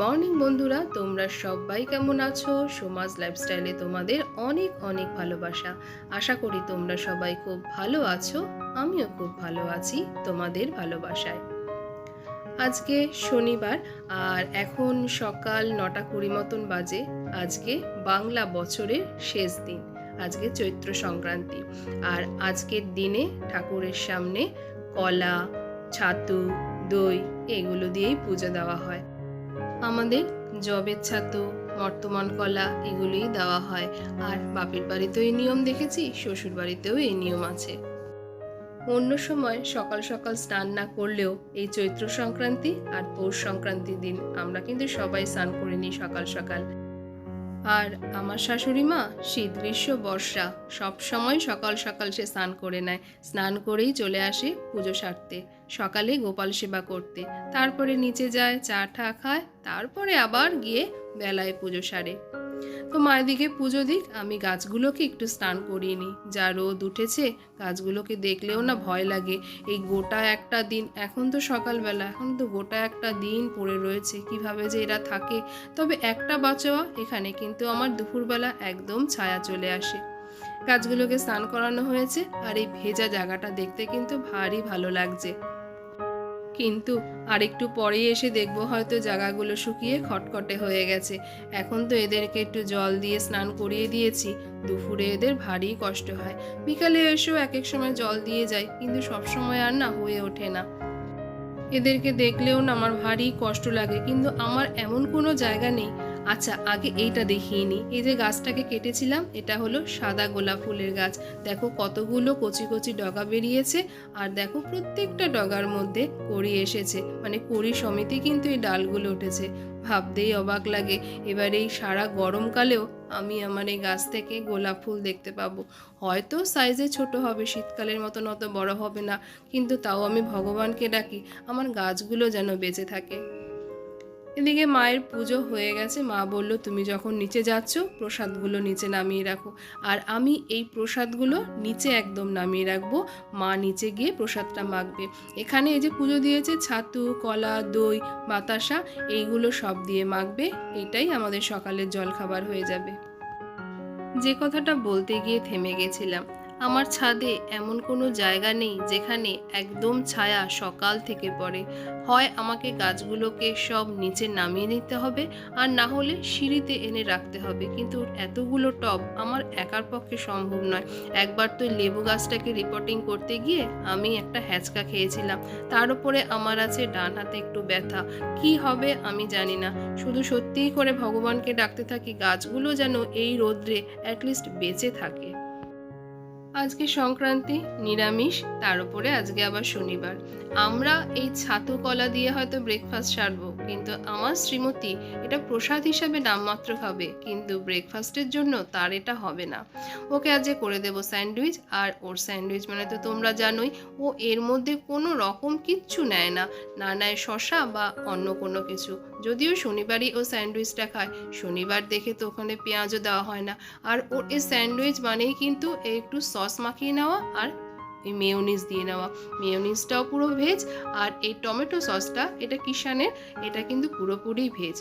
Morning বন্ধুরা, তোমরা সবাই কেমন আছো? সমাজ লাইফস্টাইলে তোমাদের অনেক অনেক ভালোবাসা। আশা করি তোমরা সবাই খুব ভালো আছো, আমিও খুব ভালো আছি তোমাদের ভালোবাসায়। আজকে শনিবার, আর এখন সকাল নটা কুড়ি মতন বাজে। আজকে বাংলা বছরের শেষ দিন, আজকে চৈত্র সংক্রান্তি। আর আজকের দিনে ঠাকুরের সামনে কলা, ছাতু, দই, এগুলো দিয়েই পুজো দেওয়া হয়। আমাদের জবের ছাতু, বর্তমান কলা এগুলোই দেওয়া হয়। আর বাপের বাড়িতেও এই নিয়ম দেখেছি শ্বশুর বাড়িতেও এই নিয়ম আছে। অন্য সময় সকাল সকাল স্নান না করলেও এই চৈত্র সংক্রান্তি আর পৌষ সংক্রান্তির দিন আমরা কিন্তু সবাই স্নান করে নিই সকাল সকাল। আর আমার শাশুড়ি মা শীত গ্রীষ্ম বর্ষা, সব সময় সকাল সকাল সে স্নান করে নেয়। স্নান করেই চলে আসে পুজো সারতে, সকালে গোপাল সেবা করতে। তারপরে নিচে যায়, চা ঠা খায়, তারপরে আবার গিয়ে বেলায় পুজো সারে। তো মায়ের দিকে পুজো দিক, আমি গাছগুলোকে একটু স্নান করিয়ে নিই। যা রোদ উঠেছে, গাছগুলোকে দেখলেও না ভয় লাগে। এই গোটা একটা দিন, এখন তো সকালবেলা, এখন তো গোটা একটা দিন পড়ে রয়েছে, কীভাবে যে এরা থাকে। তবে একটা বাঁচোয়া এখানে কিন্তু আমার দুপুরবেলা একদম ছায়া চলে আসে। গাছগুলোকে স্নান করানো হয়েছে, আর এই ভেজা জায়গাটা দেখতে কিন্তু ভারী ভালো লাগছে। কিন্তু আর একটু পরেই এসে দেখব হয়তো জায়গাগুলো শুকিয়ে খটখটে হয়ে গেছে। এখন তো এদেরকে একটু জল দিয়ে স্নান করিয়ে দিয়েছি। দুপুরে এদের ভারী কষ্ট হয়। বিকালে এসেও এক এক সময় জল দিয়ে যায়, কিন্তু সবসময় আর না হয়ে ওঠে না। এদেরকে দেখলেও না আমার ভারী কষ্ট লাগে, কিন্তু আমার এমন কোনো জায়গা নেই আচ্ছা আগে এইটা দেখিয়ে এই যে গাছটাকে কেটেছিলাম, এটা হলো সাদা গোলাপ ফুলের গাছ। দেখো কতগুলো কচি কচি ডগা বেরিয়েছে, আর দেখো প্রত্যেকটা ডগার মধ্যে কড়ি এসেছে। মানে কড়ি সমিতি কিন্তু এই ডালগুলো উঠেছে। ভাবতেই অবাক লাগে। এবার এই সারা গরমকালেও আমি আমার এই গাছ থেকে গোলাপ ফুল দেখতে পাবো। হয়তো সাইজে ছোট হবে, শীতকালের মতন অত বড় হবে না, কিন্তু তাও আমি ভগবানকে ডাকি, আমার গাছগুলো যেন বেঁচে থাকে। এদিকে মায়ের পুজো হয়ে গেছে। মা বলল, তুমি যখন নিচে যাচ্ছ, প্রসাদগুলো নিচে নামিয়ে রাখো। আর আমি এই প্রসাদগুলো নিচে একদম নামিয়ে রাখব। মা নিচে গিয়ে প্রসাদটা মাখবে। এখানে এই যে পুজো দিয়েছে, ছাতু, কলা, দই, বাতাসা, এইগুলো সব দিয়ে মাখবে। এটাই আমাদের সকালের জলখাবার হয়ে যাবে। যে কথাটা বলতে গিয়ে থেমে গেছিলাম। আমার ছাদে এমন কোনো জায়গা নেই যেখানে একদম ছায়া সকাল থেকে পড়ে। হয় আমাকে গাছগুলোকে সব নিচে নামিয়ে নিতে হবে, আর না হলে সিঁড়িতে এনে রাখতে হবে। কিন্তু এতগুলো টব আমার একার পক্ষে সম্ভব নয়। একবার তো লেবু গাছটাকে রিপোর্টিং করতে গিয়ে আমি একটা হ্যাচকা খেয়েছিলাম। তার উপরে আমার আছে ডান হাতে একটু ব্যথা। কি হবে আমি জানি না। শুধু সত্যিই করে ভগবানকে ডাকতে থাকি, গাছগুলো যেন এই রোদ্রে অ্যাটলিস্ট বেঁচে থাকে। আজকে সংক্রান্তি, নিরামিষ, তার উপরে আজকে আবার শনিবার। আমরা এই ছাতু কলা দিয়ে হয়তো ব্রেকফাস্ট সারবো, কিন্তু আমার শ্রীমতী এটা প্রসাদ হিসাবে নামমাত্র খাবে, কিন্তু ব্রেকফাস্টের জন্য তার এটা হবে না। ওকে আজকে করে দেবো স্যান্ডউইচ, আর ওর স্যান্ডউইচ মানে তো তোমরা জানোই, ও এর মধ্যে কোনো রকম কিচ্ছু নেয় না। না নেয় শশা বা অন্য কোনো কিছু। যদিও শনিবারই ও স্যান্ডউইচটা খায়, শনিবার দেখে তো ওখানে পেঁয়াজও দেওয়া হয় না। আর ওর এই স্যান্ডউইচ মানেই কিন্তু একটু সস মাখিয়ে নেওয়া আর এই মেয়োনিজ দিয়ে নেওয়া। মেয়োনিজটাও পুরো ভেজ আর এই টমেটো সসটা এটা কিষানের, এটা কিন্তু পুরোপুরি ভেজ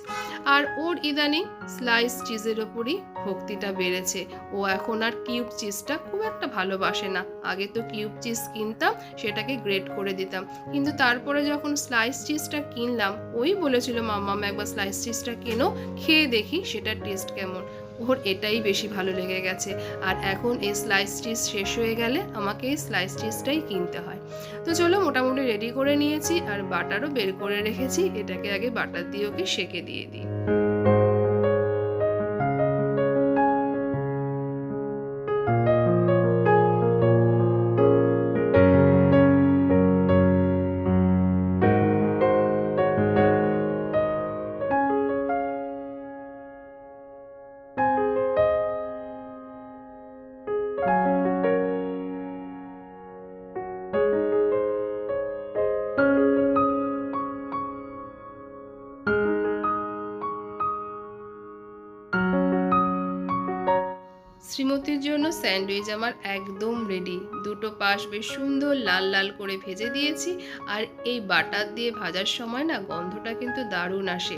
আর ওর ইদানিং স্লাইস চিজের ওপরই ভক্তিটা বেড়েছে। ও এখন আর কিউব চিজটা খুব একটা ভালোবাসে না। আগে তো কিউব চিজ কিনতাম, সেটাকে গ্রেট করে দিতাম। কিন্তু তারপরে যখন স্লাইস চিজটা কিনলাম, ওই বলেছিল মাম্মাম একবার স্লাইস চিজটা কেনো, খেয়ে দেখি সেটার টেস্ট কেমন। ওর এটাই বেশি ভালো লেগে গেছে। আর এখন এই স্লাইস চিজ শেষ হয়ে গেলে আমাকে এই স্লাইস চিজটাই কিনতে হয়। তো চলো মোটামুটি রেডি করে নিয়েছি আর বাটারও বের করে রেখেছি। এটাকে আগে বাটার দিয়ে ওকে সেকে দিয়ে দিই। শ্রীমতীর জন্য স্যান্ডউইচ আমার একদম রেডি দুটো পাশ বেশ সুন্দর লাল লাল করে ভেজে দিয়েছি আর এই বাটার দিয়ে ভাজার সময় না গন্ধটা কিন্তু দারুণ আসে।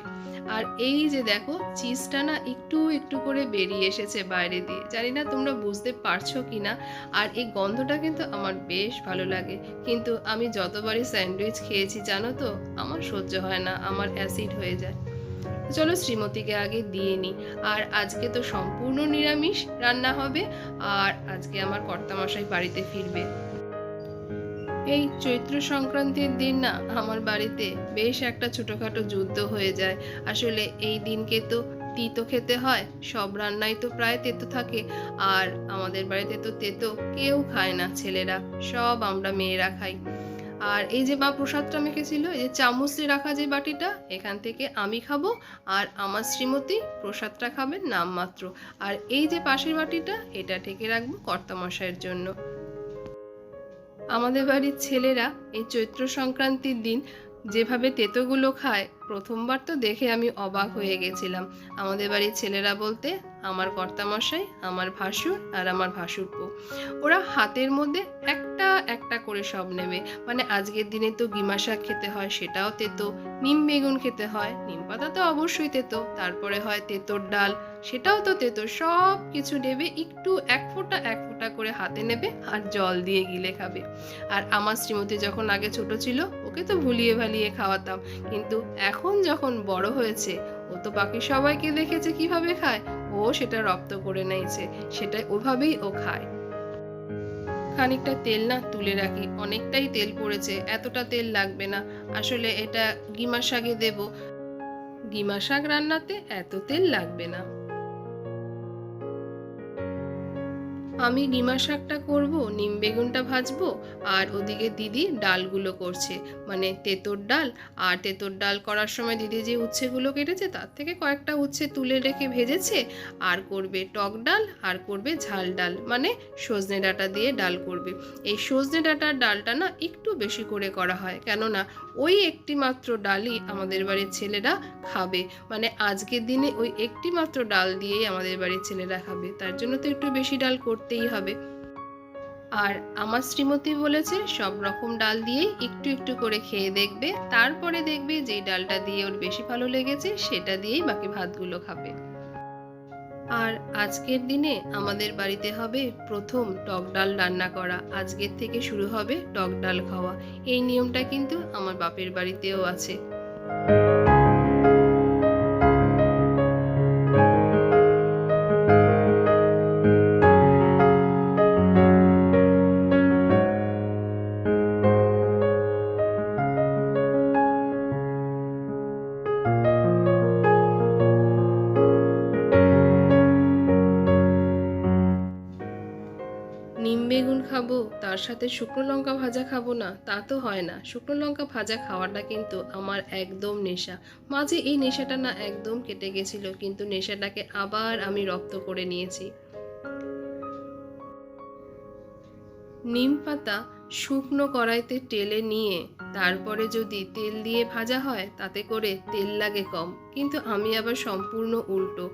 আর এই যে দেখো চিজটা না একটু একটু করে বেরিয়ে এসেছে বাইরে দিয়ে। জানি না তোমরা বুঝতে পারছ কি না আর এই গন্ধটা কিন্তু আমার বেশ ভালো লাগে। কিন্তু আমি যতবারই স্যান্ডউইচ খেয়েছি জানো তো, আমার সহ্য হয় না, আমার অ্যাসিড হয়ে যায়। চলো শ্রীমতীকে আগে দিয়ে নিই আর আজকে তো সম্পূর্ণ নিরামিষ রান্না হবে, আর আজকে আমার কর্তামশাই বাড়িতে ফিরবে। এই চৈত্র সংক্রান্তির দিন না, আমার বাড়িতে বেশ একটা ছোটোখাটো যুদ্ধ হয়ে যায়। আসলে এই দিনকে তো তিতো খেতে হয়, সব রান্নাই তো প্রায় তেতো থাকে, আর আমাদের বাড়িতে তো তেতো কেউ খায় না ছেলেরা, সব আমরা মেয়েরা খাই। আর এই যে মা প্রসাদটা মেখেছিল, এই যে চামচ রাখা যে বাটিটা, এখান থেকে আমি খাব আর আমার শ্রীমতী প্রসাদটা খাবেন নামমাত্র। আর এই যে পাশের বাটিটা, এটা ঢেকে রাখব কর্তামশাইয়ের জন্য। আমাদের বাড়ির ছেলেরা এই চৈত্র সংক্রান্তির দিন যেভাবে তেতোগুলো খায়, প্রথমবার তো দেখে আমি অবাক হয়ে গেছিলাম। আমাদের বাড়ির ছেলেরা বলতে, আমার কর্তামশাই, আমার ভাসুর আর আমার ভাসুরপো। ওরা হাতের মধ্যে একটা একটা করে সব নেবে। মানে আজকের দিনে তো গিমা শাক খেতে হয়, সেটাও তেতো। নিম বেগুন খেতে হয়, নিম পাতা তো অবশ্যই তেতো। তারপরে হয় তেতোর ডাল, সেটাও তো তেতো। সব কিছু নেবে, একটু এক ফোঁটা এক ফোঁটা করে হাতে নেবে আর জল দিয়ে গিলে খাবে। আর আমার শ্রীমতী যখন আগে ছোট ছিল ওকে তো ভুলিয়ে ভালিয়ে খাওয়াতাম। কিন্তু এখন যখন বড় হয়েছে, ও তো বাকি সবাইকে দেখেছে কীভাবে খায়। ও সেটা রপ্ত করে নিয়েছে সেটা ওভাবেই ও খায়। খানিকটা তেল না তুলে রাখি, অনেকটাই তেল পড়েছে, এতটা তেল লাগবে না। আসলে এটা গিমা শাকে দেব। গিমা শাক রান্নাতে এত তেল লাগবে না। আমি গিমা শাকটা করব, নিম বেগুনটা ভাজবো, আর ওদিকে দিদি ডালগুলো করছে। মানে তেঁতোর ডাল, আর তেঁতোর ডাল করার সময় দিদি যে উচ্ছেগুলো কেটেছে, তার থেকে কয়েকটা উচ্ছে তুলে রেখে ভেজেছে, আর করবে টক ডাল, আর করবে ঝাল ডাল। মানে সজনে ডাঁটা দিয়ে ডাল করবে। এই সজনে ডাঁটার ডালটা না একটু বেশি করে করা হয়, কেননা ওই একটি মাত্র ডালই আমাদের বাড়ির ছেলেরা খাবে। মানে আজকের দিনে ওই একটি মাত্র ডাল দিয়েই আমাদের বাড়ির ছেলেরা খাবে, তার জন্য তো একটু বেশি ডাল করতেই হবে। আর আমার শ্রীমতী বলেছে, সব রকম ডাল দিয়েই একটু একটু করে খেয়ে দেখবে। তারপরে দেখবে যেই ডালটা দিয়ে ওর বেশি ভালো লেগেছে, সেটা দিয়েই বাকি ভাতগুলো খাবে। আর আজকের দিনে আমাদের বাড়িতে হবে প্রথম টক ডাল রান্না করা। আজকের থেকে শুরু হবে টক ডাল খাওয়া। এই নিয়মটা কিন্তু আমার বাপের বাড়িতেও আছে। তার সাথে শুকনো লঙ্কা ভাজা খাব না, তা তো হয় না। শুকনো লঙ্কা ভাজা খাওয়াটা কিন্তু আমার একদম নেশা। মাঝে এই নেশাটা না একদম কেটে গেছিল, কিন্তু নেশাটাকে আবার আমি রপ্ত করে নিয়েছি। নিম পাতা শুকনো কড়াইতে টেলে নিয়ে তারপরে যদি তেল দিয়ে ভাজা হয়, তাতে করে তেল লাগে কম। কিন্তু আমি আবার সম্পূর্ণ উল্টো।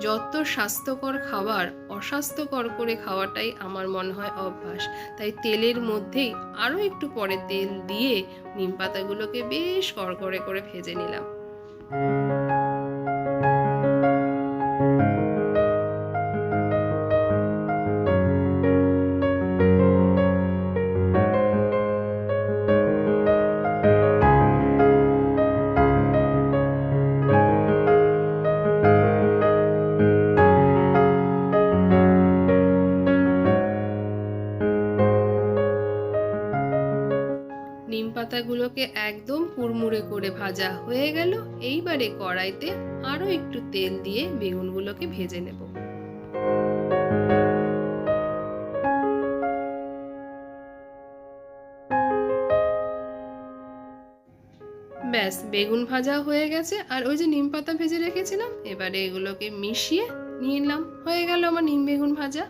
যত স্বাস্থ্যকর খাবার, অস্বাস্থ্যকর করে খাওয়াটাই আমার মনে হয় অভ্যাস। তাই তেলের মধ্যেই আরও একটু পরে তেল দিয়ে নিম পাতাগুলোকে বেশ কড়কড়ে করে ভেজে নিলাম। পাতাগুলোকে একদম কুড়মুড়ে করে ভাজা হয়ে গেল। এইবারে কড়াইতে আরও একটু তেল দিয়ে বেগুনগুলোকে ভেজে নেব। ব্যাস, বেগুন ভাজা হয়ে গেছে। আর ওই যে নিম পাতা ভেজে রেখেছিলাম, এবারে এগুলোকে মিশিয়ে নিয়ে নিলাম। হয়ে গেল আমার নিম বেগুন ভাজা।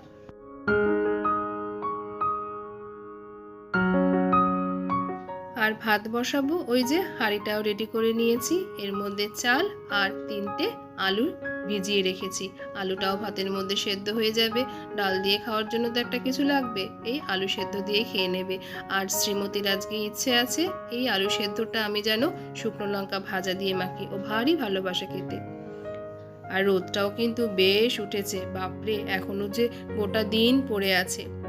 আর ভাত বসাবো। ওই যে হাঁড়িটাও রেডি করে নিয়েছি। এর মধ্যে চাল আর তিনটে আলু ভিজিয়ে রেখেছি। আলুটাও ভাতের মধ্যে সেদ্ধ হয়ে যাবে। ডাল দিয়ে খাওয়ার জন্য তো একটা কিছু লাগবে। এই আলু সেদ্ধ দিয়ে খেয়ে নেবে। আর শ্রীমতীর আজকে ইচ্ছে আছে, এই আলু সেদ্ধটা আমি যেন শুকনো লঙ্কা ভাজা দিয়ে মাখি। ও ভারী ভালোবাসা খেতে। আর রোদটাও কিন্তু বেশ উঠেছে। বাপরে, এখনও যে গোটা দিন পড়ে আছে।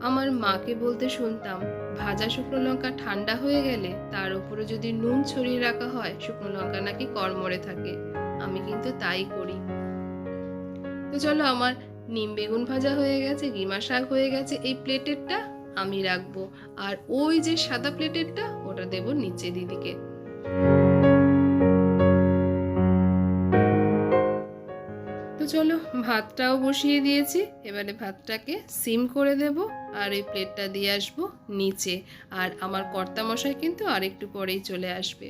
আমার মাকে বলতে শুনতাম, ভাজা শুকনো লঙ্কা ঠান্ডা হয়ে গেলে তার উপরে যদি নুন ছড়িয়ে রাখা হয়, শুকনো লঙ্কা নাকি কড়মড়ে থাকে। আমি কিন্তু তাই করি। তো চলো আমার নিম বেগুন ভাজা হয়ে গেছে, গিমা শাক হয়ে গেছে, এই প্লেটেরটা আমি রাখব। আর ওই যে সাদা প্লেটেরটা, ওটা দেবো নিচে দিদিকে। চলো, ভাতটাও বসিয়ে দিয়েছি। এবারে ভাতটাকে সিম করে দেব আর এই প্লেটটা দিয়ে আসব নিচে। আর আমার কর্তা মশাই কিন্তু আরেকটু পরেই চলে আসবে।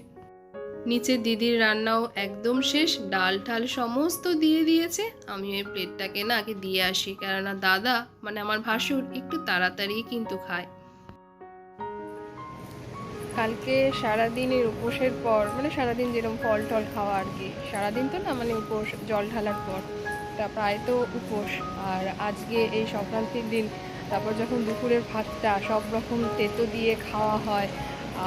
নিচে দিদির রান্নাও একদম শেষ, ডাল ঠাল সমস্ত দিয়ে দিয়েছে। আমি ওই প্লেটটাকে না আগে দিয়ে আসি, কেননা দাদা মানে আমার ভাসুর, একটু তাড়াতাড়ি কিন্তু খায়। কালকে সারাদিনের উপোসের পর মানে সারাদিন যেরকম ফল টল খাওয়া আর কি, সারাদিন তো না মানে উপোস, জল ঢালার পর। তা প্রায় তো উপোস। আর আজকে এই সংক্রান্তির দিন, তারপর যখন দুপুরের ভাতটা সব রকম তেতো দিয়ে খাওয়া হয়,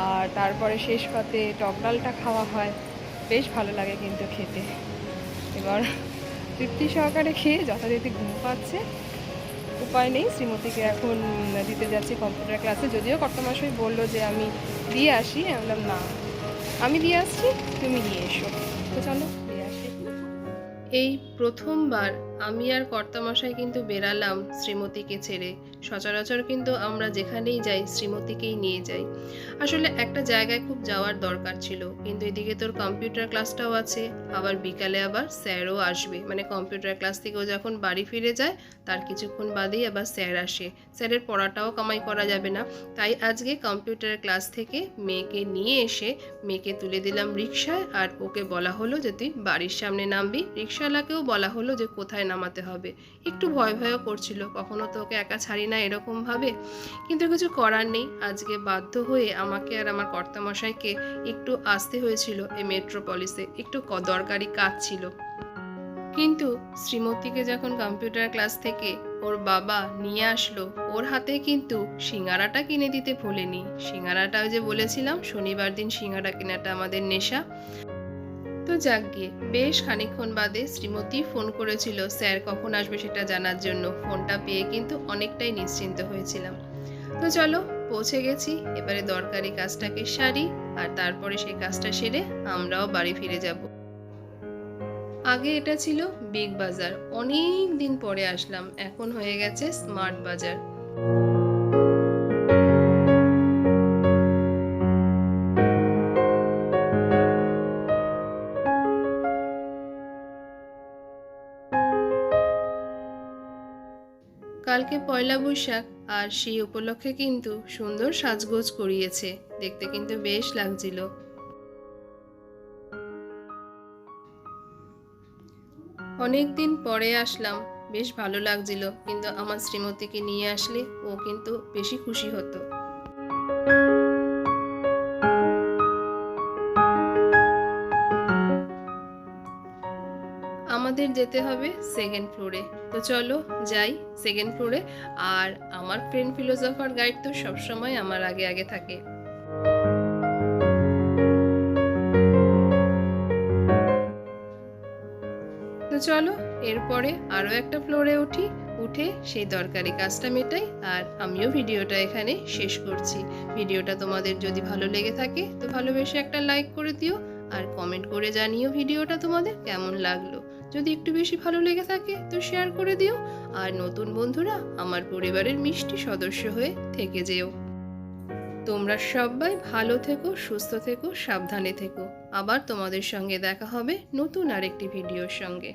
আর তারপরে শেষ পাতে টক ডালটা খাওয়া হয়, বেশ ভালো লাগে কিন্তু খেতে। এবার তৃপ্তি সহকারে খেয়ে যথারীতি ঘুম পাচ্ছে। উপায় নেই, শ্রীমতীকে এখন দিতে যাচ্ছি কম্পিউটার ক্লাসে। যদিও কর্তমাশয় বলল যে আমি দিয়ে আসি, আমি বললাম, না, আমি দিয়ে আসছি, তুমি নিয়ে এসো। তো চলো। এই প্রথমবার আমি আর কর্তামশাই কিন্তু বেরালাম শ্রীমতীকে ছেড়ে। সচরাচর কিন্তু আমরা যেখানেই যাই শ্রীমতীকেই নিয়ে যাই। আসলে একটা জায়গায় খুব যাওয়ার দরকার ছিল, কিন্তু এদিকে তোর কম্পিউটার ক্লাসটাও আছে, আবার বিকালে আবার স্যারও আসবে। মানে কম্পিউটার ক্লাস থেকেও যখন বাড়ি ফিরে যায়, তার কিছুক্ষণ বাদেই আবার স্যার আসে। স্যারের পড়াটাও কামাই করা যাবে না। তাই আজকে কম্পিউটার ক্লাস থেকে মেয়েকে নিয়ে এসে মেয়েকে তুলে দিলাম রিক্সায় আর ওকে বলা হলো যে তুই বাড়ির সামনে নামবি। রিক্সাওয়ালাকেও বলা হলো যে কোথায় নামাতে হবে। একটু ভয় ভয়ও করছিল, কখনো তো ওকে একা ছাড়ি না এরকম ভাবে। কিন্তু কিছু করার নেই, আজকে বাধ্য হয়ে আমাকে আর আমার কর্তামশাইকে একটু আসতে হয়েছিল এই মেট্রোপলিসে একটু দরকারি কাজ ছিল। কিন্তু শ্রীমতীকে যখন কম্পিউটার ক্লাস থেকে ওর বাবা নিয়ে আসলো, ওর হাতে কিন্তু সিঙ্গারাটা কিনে দিতে ভোলেনি। সিঙ্গারাটাও যে বলেছিলাম, শনিবার দিন সিঙ্গারা কেনাটা আমাদের নেশা। তো যাক গিয়ে, বেশ খানিকক্ষণ বাদে শ্রীমতী ফোন করেছিল, স্যার, কখন আসবে সেটা জানার জন্য? ফোনটা পেয়ে কিন্তু অনেকটাই নিশ্চিন্ত হয়েছিলাম। তো চলো, পৌঁছে গেছি। এবারে দরকারি কাজটাকে সারি, আর তারপরে সেই কাজটা সেরে আমরাও বাড়ি ফিরে যাব। আগে এটা ছিল বিগ বাজার। অনেক দিন পরে আসলাম, এখন হয়ে গেছে স্মার্ট বাজার। কালকে পয়লা বৈশাখ আর সেই উপলক্ষে কিন্তু সুন্দর সাজগোজ করিয়েছে। দেখতে কিন্তু বেশ লাগছিল। অনেক দিন পরে আসলাম, বেশ ভালো লাগছিল। কিন্তু আমার শ্রীমতীকে নিয়ে আসলে ও কিন্তু বেশি খুশি হতো। আমাদের যেতে হবে সেকেন্ড ফ্লোরে তো চলো যাই সেকেন্ড ফ্লোরে আর আমার ফ্রেন্ড ফিলোসফার গাইড তো সবসময় আমার আগে আগে থাকে। তো চলো এরপরে আরও একটা ফ্লোরে উঠি। উঠে সেই দরকারি কাজটা মেটাই আর আমিও ভিডিওটা এখানে শেষ করছি। ভিডিওটা তোমাদের যদি ভালো লেগে থাকে তো ভালোবেসে একটা লাইক করে দিও আর কমেন্ট করে জানিও ভিডিওটা তোমাদের কেমন লাগল। যদি একটু বেশি ভালো লেগে থাকে তো শেয়ার করে দিও। আর নতুন বন্ধুরা, আমার পরিবারের মিষ্টি সদস্য হয়ে থেকে যেও। তোমরা সবাই ভালো থেকো, সুস্থ থেকো, সাবধানে থেকো। আবার তোমাদের সঙ্গে দেখা হবে নতুন আরেকটি ভিডিওর সঙ্গে।